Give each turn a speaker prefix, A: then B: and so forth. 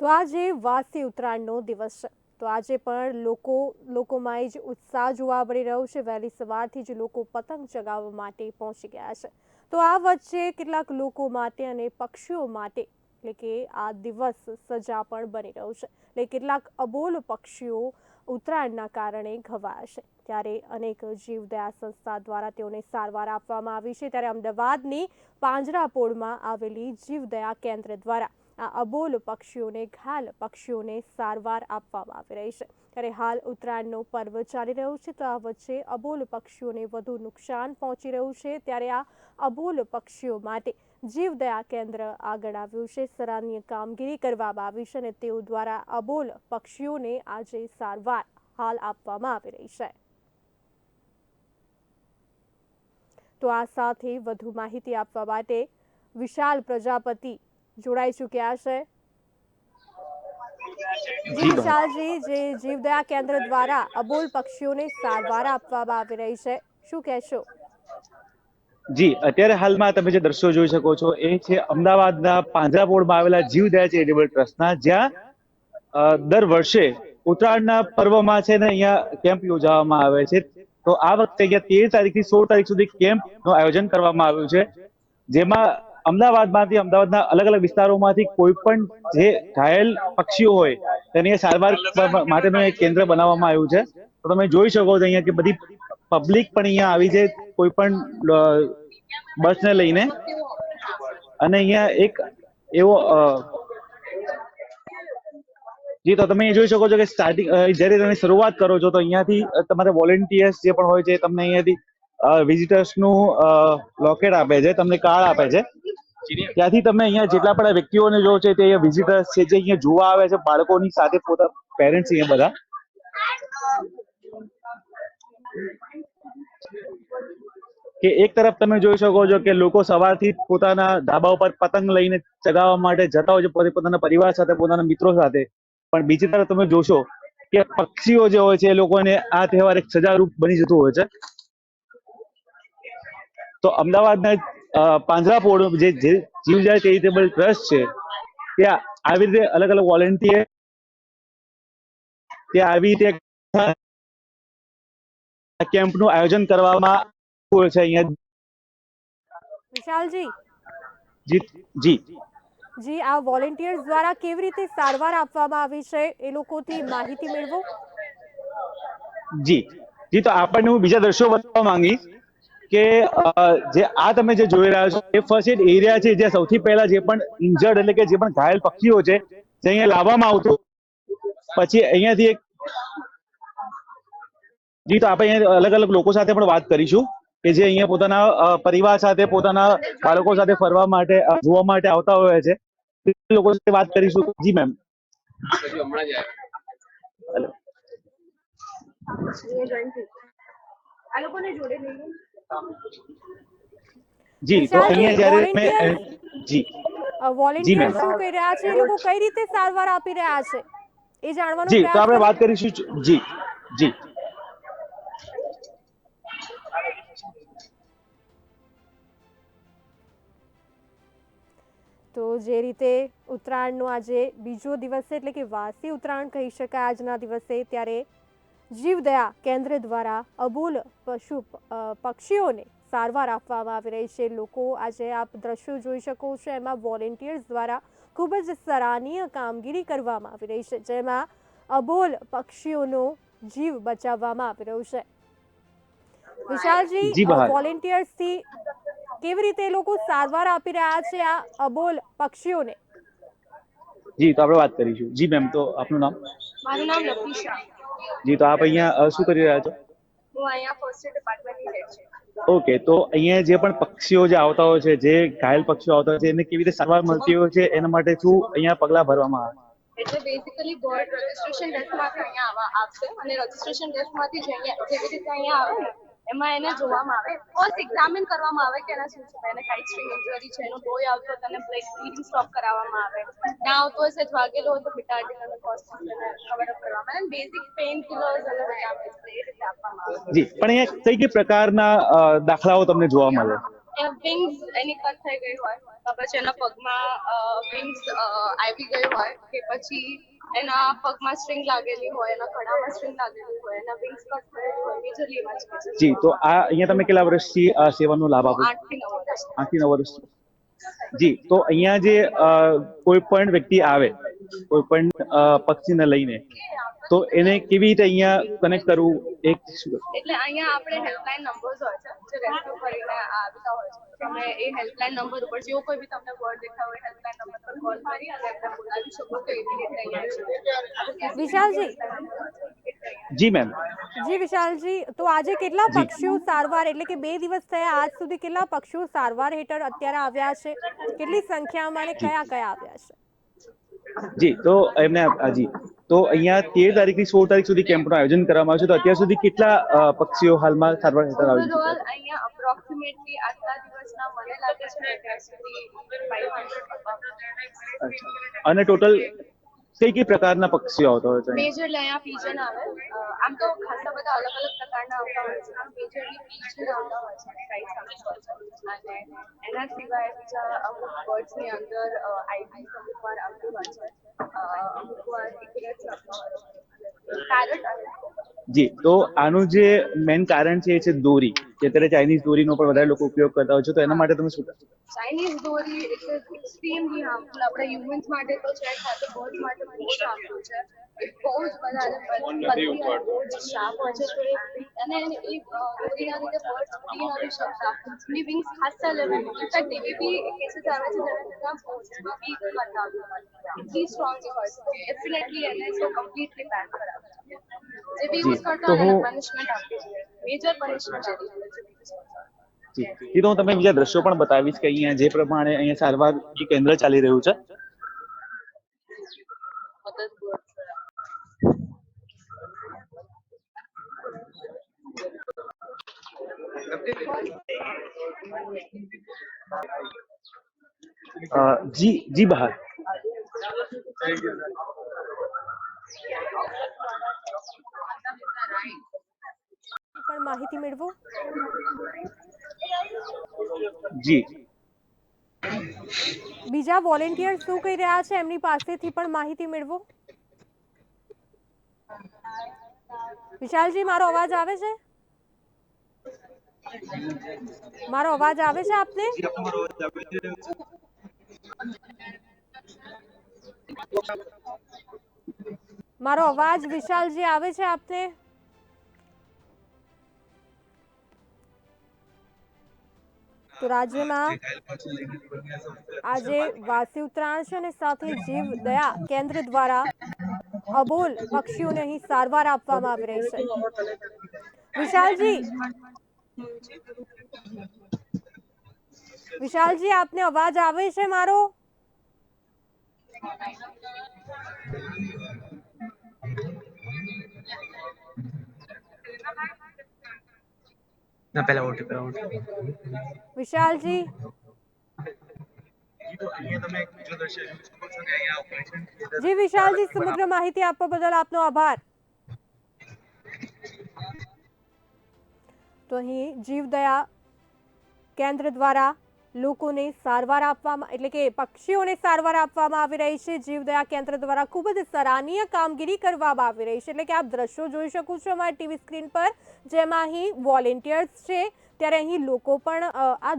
A: તો આજે વાસી ઉત્તરાયણનો દિવસ છે. તો આજે પણ લોકો, લોકોમાં જ ઉત્સાહ જોવા મળી રહ્યો છે. વહેલી સવારથી જ લોકો પતંગ ચગાવવા માટે પહોંચી ગયા છે. તો આ વચ્ચે કેટલાક લોકો માટે અને પક્ષીઓ માટે, એટલે કે આ દિવસ સજા પણ બની રહ્યો છે. એટલે કેટલાક અબોલ પક્ષીઓ ઉત્તરાયણના કારણે ઘવાયા છે. ત્યારે અનેક જીવદયા સંસ્થા દ્વારા તેઓને સારવાર આપવામાં આવી છે. ત્યારે અમદાવાદની પાંજરાપોળમાં આવેલી જીવદયા કેન્દ્ર દ્વારા આ અબોલ પક્ષીઓને ઘાયલ પક્ષીઓને સારવાર આપવામાં આવી રહી છે. ત્યારે હાલ ઉત્તરાયણનો પર્વ ચાલી રહ્યો છે તો આ વચ્ચે અબોલ પક્ષીઓને વધુ નુકસાન પહોંચી રહ્યું છે. ત્યારે આ અબોલ પક્ષીઓ માટે જીવદયા કેન્દ્ર આગળ આવ્યું છે. સરાહનીય કામગીરી કરવામાં આવી છે અને તેઓ દ્વારા અબોલ પક્ષીઓને આજે સારવાર હાલ આપવામાં આવી રહી છે. તો આ સાથે વધુ માહિતી આપવા માટે વિશાલ પ્રજાપતિ જોડાઈ ચૂક્યા છે? જી વિશાલજી જે જીવદયા કેન્દ્ર દ્વારા અબોલ પક્ષીઓને સારવાર આપવામાં આવી રહી છે. શું કહેશો?
B: જી અત્યારે હાલમાં તમે જે દ્રશ્યો જોઈ શકો છો એ છે અમદાવાદના પાંજરાપોળમાં આવેલા જીવદયા ચેરિટેબલ ટ્રસ્ટના જ્યાં દર વર્ષે ઉત્તરાયણના પર્વમાં છે ને અહીંયા કેમ્પ યોજવામાં આવે છે. તો આ વખતે અહીંયા તેર તારીખથી સોળ તારીખ સુધી કેમ્પનું આયોજન કરવામાં આવ્યું છે. જેમાં અમદાવાદમાંથી, અમદાવાદના અલગ અલગ વિસ્તારોમાંથી કોઈ પણ જે ઘાયલ પક્ષીઓ હોય, તેની સારવાર માટેનું એક કેન્દ્ર બનાવવામાં આવ્યું છે. તો તમે જોઈ શકો છો અહીંયા કે બધી પબ્લિક પણ અહીંયા આવી છે, કોઈ પણ બસને લઈને. અને અહીંયા એક એવો જી, તો તમે જોઈ શકો છો કે સ્ટાર્ટિંગ જ્યારે તમે શરૂઆત કરો છો, તો અહીંયાથી તમારે વોલેન્ટિયર્સ જે પણ હોય છે તમને અહીંયાથી વિઝિટર્સનું લોકેટ આપે છે, તમને કાર્ડ આપે છે. ત્યાંથી તમે અહીંયા જેટલા પણ વ્યક્તિઓને જો છે, તે વિઝિટર્સ છે, જે અહીંયા જોવા આવે છે, બાળકોની સાથે પોતા પેરેન્ટ્સ અહીંયા બધા. કે એક તરફ તમે જોઈ શકો છો કે લોકો સવારથી પોતાના ધાબા ઉપર પતંગ લઈને ચગાવવા માટે જતા હોય છે, પોતે પોતાના પરિવાર સાથે, પોતાના મિત્રો સાથે. પણ બીજી તરફ તમે જોશો કે પક્ષીઓ જે હોય છે, એ લોકોને આ તહેવાર એક સજારૂપ બની જતું હોય છે. તો અમદાવાદના પાંજરાપોળ જે જે જીવદયા ચેરિટેબલ ટ્રસ્ટ છે ત્યાં આવી રીતે અલગ અલગ વોલેન્ટિયર ત્યાં આવી રીતે કેમ્પનું આયોજન કરવામાં આવ્યું છે અહીંયા.
A: વિશાલજી?
B: જી જી.
A: જી આ વોલેન્ટિયર્સ દ્વારા કેવી રીતે સારવાર આપવામાં આવી છે એ લોકોથી માહિતી મેળવો?
B: જી. જી તો આપણને હું બીજા દ્રશ્યો બતાવવા માંગીશ. કે જે આ તમે જે જોઈ રહ્યા છો, એ ફર્સ્ટ એડ એરિયા છે, જે સૌથી પહેલા જે પણ ઇન્જર્ડ એટલે કે જે પણ ઘાયલ પક્ષીઓ છે, જે અહીંયા લાવવામાં આવતું પછી અહીંયાથી એક જી, તો આપણે અહીંયા અલગ અલગ લોકો સાથે પણ વાત કરીશું, કે જે અહીંયા પોતાના પરિવાર સાથે, પોતાના બાળકો સાથે ફરવા માટે જોવા માટે આવતા હોય છે. તે લોકો સાથે વાત કરીશું. જી મેમ જી તો અહીંયા જ્યારે મેં જી.
A: વોલેન્ટિયર શું કરી રહ્યા છે? એ લોકો કઈ રીતે સારવાર આપી રહ્યા છે? એ જાણવાનો
B: જી તો આપણે વાત કરીશું જી જી.
A: તો જે રીતે ઉત્તરાયણનો આજે બીજો દિવસ છે એટલે કે વાસી ઉત્તરાયણ કહી શકાય આજના દિવસે ત્યારે જીવદયા કેન્દ્ર દ્વારા અબોલ પશુ પક્ષીઓને સારવાર આપવામાં આવી રહી છે. લોકો આજે આપ દ્રશ્યો જોઈ શકો છો. એમાં વોલેન્ટિયર્સ દ્વારા ખૂબ જ સરાહનીય કામગીરી કરવામાં આવી રહી છે જેમાં અબોલ પક્ષીઓનો જીવ બચાવવામાં આવી રહ્યો છે. વિશાલજી વોલેન્ટિયર્સથી કેવી રીતે લોકો સારવાર આપી રહ્યા છે આ અબોલ પક્ષીઓને?
B: જી તો આપણે વાત કરીશું. જી મેમ તો આપનું નામ?
C: મારું નામ લતીશા
B: જી તો આપ અહીંયા શું કરી રહ્યા છો?
C: હું અહીંયા ફર્સ્ટ ડિપાર્ટમેન્ટની હેડ છું.
B: ઓકે તો અહીંયા જે પણ પક્ષીઓ જે આવતા હોય છે જે ઘાયલ પક્ષીઓ આવતા હોય છે એને કેવી રીતે સારવાર મળતી હોય છે એના માટે શું અહીંયા પગલાં ભરવામાં આવે?
C: એટલે બેઝિકલી બર્ડ રજિસ્ટ્રેશન ડેસ્કમાંથી અહીંયા આવશે. અને રજિસ્ટ્રેશન ડેસ્કમાંથી જે અહીંયા જેવી રીતે અહીંયા આવે એમાં એને જોવામાં આવે. ફર્સ્ટ એક્ઝામિન કરવામાં આવે કે એના શું છે? એને કઈ સ્ટ્રીંગ ઇન્જરી છે? એનો લોહી આવતો હોય તો એને બ્લડ બ્લીડિંગ સ્ટોપ કરાવવામાં આવે. ના આવતો હોય સેજ વાગેલો હોય તો બિટાડીન અને કોસ્ટિસ એને કવર અપ કરવામાં આવે. બેઝિક પેઇન કિલર્સ અને વિટામિન્સ એ રીતે આપવામાં આવે.
B: જી પણ અહીંયા કઈ કઈ પ્રકારના દાખલાઓ તમને જોવા મળે?
C: વિંગ્સ એની કટ થઈ ગઈ હોય તો પછી એના પગમાં વિંગ્સ આવી ગઈ હોય કે પછી એના પગમાં સ્ટ્રિંગ લાગેલી હોય એના ખડામાં સ્ટ્રિંગ લાગેલી હોય એના વિંગ્સ કટ થયેલી હોય મેજરલી એમાં જ
B: જી તો આ અહીંયા તમે કેટલા વર્ષથી આ સેવાનો લાભ આપો છો?
C: નવ વર્ષ.
B: આઠથી નવ વર્ષ. જી તો અહીંયા જે કોઈ પણ વ્યક્તિ આવે કોઈ પણ પક્ષીને લઈને. તો એને કેવી રીતે અહીંયા કનેક્ટ કરવું એક
C: એટલે અહીંયા આપણે હેલ્પલાઇન નંબર્સ હોય છે જે રેસ્ક્યુ કરીને આવતા હોય છે. તમે એ હેલ્પલાઇન નંબર ઉપર જેવો કોઈ બી તમને વર્ડ દેખાય હોય હેલ્પલાઇન નંબર પર કોલ કરી અને એમને બોલાવી શકો તો એવી રીતે અહીંયા
A: વિશાલજી.
B: જી મેમ
A: જી વિશાલજી તો આજે કેટલા પક્ષીઓ સારવાર એટલે કે બે દિવસ થયા આજ સુધી કેટલા પક્ષીઓ સારવાર હેઠળ અત્યારે આવ્યા છે? કેટલી સંખ્યામાં અને કયા કયા આવ્યા છે?
B: જી તો એમને જી. તો અહીંયા તેર તારીખથી સોળ તારીખ સુધી કેમ્પનું આયોજન કરવામાં આવ્યું છે. તો અત્યાર સુધી કેટલા પક્ષીઓ હાલમાં સારવાર હેઠળ આવી ચૂક્યા
C: અહીંયા અપ્રોક્સિમેટલી આટલા દિવસના મને લાગે છે.
B: અને ટોટલ કઈ કઈ પ્રકારના પક્ષીઓ આવતા હોય છે?
C: મેજર લયા પીજન આવે. આમ તો ખાસા બધા અલગ અલગ પ્રકારના આવતા હોય છે. મેજરલી પીજન આવતા હોય છે હોય છે. અને એના સિવાય બીજા અમુક બર્ડ્સની અંદર આઈવી અમુક વાર આવતી હોય છે. અમુક વાર ઇગ્રેટ્સ આવતા હોય છે. પેરટ
B: જી તો આનું જે મેઇન કારણ છે એ છે દોરી. કે અત્યારે ચાઇનીઝ દોરીનો પણ વધારે લોકો ઉપયોગ કરતા હોય છે તો એના માટે તમે શું કરશો
C: ચાઇનીઝ દોરી એટલે એક્સ્ટ્રીમલી હાર્મફુલ આપણે હ્યુમન્સ માટે તો છે સાથે બર્ડ્સ માટે બહુ જ હાર્મફુલ છે. બહુ જ વધારે પતલી અને બહુ જ શાર્પ હોય છે અને એ દોરીના લીધે બર્ડ્સ ઉડી નથી શકતા એમની વિંગ્સ ખાસા લેવલ ઇનફેક્ટ એવી બી કેસીસ આવે છે જેના લીધે બોન્સમાં બી આવ્યું એટલી સ્ટ્રોંગલી હોય છે ડેફિનેટલી એને તો કમ્પ્લીટલી બેન કરાવે. છે જે બી યુઝ કરતા હોય પનિશમેન્ટ આપવી જોઈએ મેજર પનિશમેન્ટ
B: જી. જી તો હું તમને બીજા દ્રશ્યો પણ બતાવીશ કે અહીંયા જે પ્રમાણે અહીંયા સારવાર કેન્દ્ર ચાલી રહ્યું છે. જી જી બહાર
A: પણ માહિતી મેળવો?
B: જી.
A: બીજા વોલેન્ટિયર શું કહી રહ્યા છે? એમની પાસેથી પણ માહિતી મેળવો. વિશાલજી મારો અવાજ આવે છે? મારો અવાજ આવે છે આપને? મારો અવાજ વિશાલજી આવે છે આપને? તો રાજ્યમાં આજે વાસી ઉત્તરાયણ છે અને સાથે જીવ દયા કેન્દ્ર દ્વારા અબોલ પક્ષીઓને અહીં સારવાર આપવામાં આવી રહી છે. વિશાલજી. વિશાલજી આપને અવાજ આવે છે મારો?
D: ના, પહેલા પહેલા ઓટી
A: વિશાલજી? જી વિશાલજી, સમગ્ર માહિતી આપવા બદલ આપનો આભાર. તો અહીં જીવદયા કેન્દ્ર દ્વારા લોકોને સારવાર આપવામાં એટલે કે પક્ષીઓને સારવાર આપવામાં આવી રહી છે. જીવદયા કેન્દ્ર દ્વારા ખૂબ જ સરાહનીય કામગીરી કરવામાં આવી રહી છે. એટલે કે આપ દ્રશ્યો જોઈ શકો છો અમારી ટીવી સ્ક્રીન પર, જેમાં અહીં વોલેન્ટિયર્સ છે. ત્યારે અહીં લોકો પણ આ